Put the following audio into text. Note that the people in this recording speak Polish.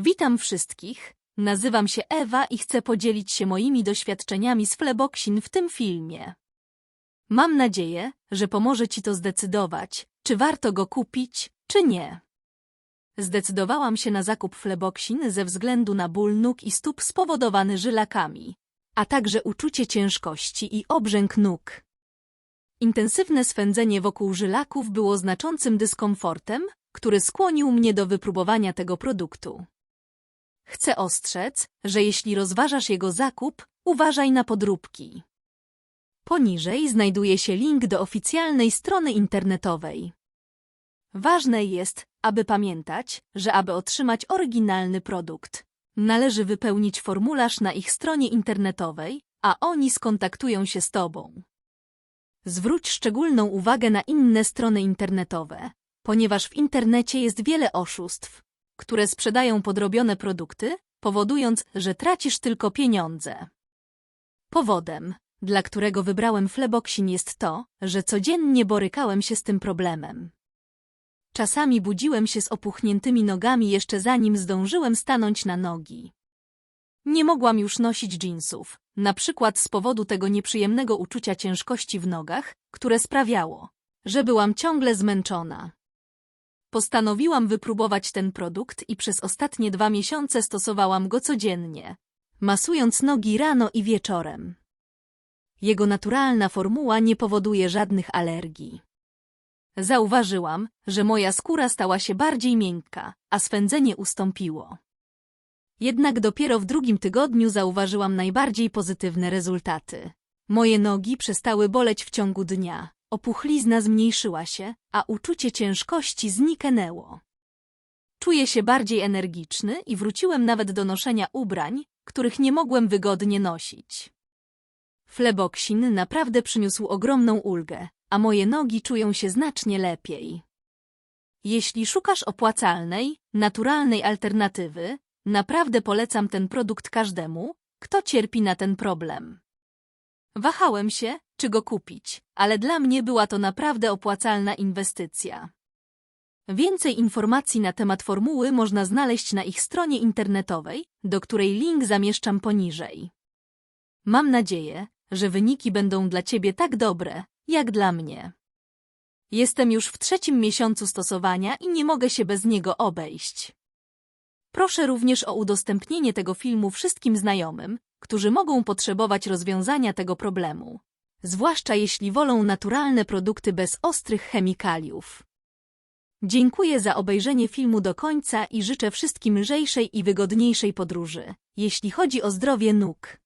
Witam wszystkich. Nazywam się Ewa i chcę podzielić się moimi doświadczeniami z Fleboxin w tym filmie. Mam nadzieję, że pomoże Ci to zdecydować, czy warto go kupić, czy nie. Zdecydowałam się na zakup Fleboxin ze względu na ból nóg i stóp spowodowany żylakami, a także uczucie ciężkości i obrzęk nóg. Intensywne swędzenie wokół żylaków było znaczącym dyskomfortem, który skłonił mnie do wypróbowania tego produktu. Chcę ostrzec, że jeśli rozważasz jego zakup, uważaj na podróbki. Poniżej znajduje się link do oficjalnej strony internetowej. Ważne jest, aby pamiętać, że aby otrzymać oryginalny produkt, należy wypełnić formularz na ich stronie internetowej, a oni skontaktują się z Tobą. Zwróć szczególną uwagę na inne strony internetowe, ponieważ w internecie jest wiele oszustw, które sprzedają podrobione produkty, powodując, że tracisz tylko pieniądze. Powodem, dla którego wybrałem Fleboxin jest to, że codziennie borykałem się z tym problemem. Czasami budziłem się z opuchniętymi nogami jeszcze zanim zdążyłem stanąć na nogi. Nie mogłam już nosić dżinsów, na przykład z powodu tego nieprzyjemnego uczucia ciężkości w nogach, które sprawiało, że byłam ciągle zmęczona. Postanowiłam wypróbować ten produkt i przez ostatnie dwa miesiące stosowałam go codziennie, masując nogi rano i wieczorem. Jego naturalna formuła nie powoduje żadnych alergii. Zauważyłam, że moja skóra stała się bardziej miękka, a swędzenie ustąpiło. Jednak dopiero w drugim tygodniu zauważyłam najbardziej pozytywne rezultaty. Moje nogi przestały boleć w ciągu dnia, opuchlizna zmniejszyła się, a uczucie ciężkości zniknęło. Czuję się bardziej energiczny i wróciłem nawet do noszenia ubrań, których nie mogłem wygodnie nosić. Fleboxin naprawdę przyniósł ogromną ulgę, a moje nogi czują się znacznie lepiej. Jeśli szukasz opłacalnej, naturalnej alternatywy, naprawdę polecam ten produkt każdemu, kto cierpi na ten problem. Wahałem się, czy go kupić, ale dla mnie była to naprawdę opłacalna inwestycja. Więcej informacji na temat formuły można znaleźć na ich stronie internetowej, do której link zamieszczam poniżej. Mam nadzieję, że wyniki będą dla Ciebie tak dobre, jak dla mnie. Jestem już w trzecim miesiącu stosowania i nie mogę się bez niego obejść. Proszę również o udostępnienie tego filmu wszystkim znajomym, którzy mogą potrzebować rozwiązania tego problemu, zwłaszcza jeśli wolą naturalne produkty bez ostrych chemikaliów. Dziękuję za obejrzenie filmu do końca i życzę wszystkim lżejszej i wygodniejszej podróży, jeśli chodzi o zdrowie nóg.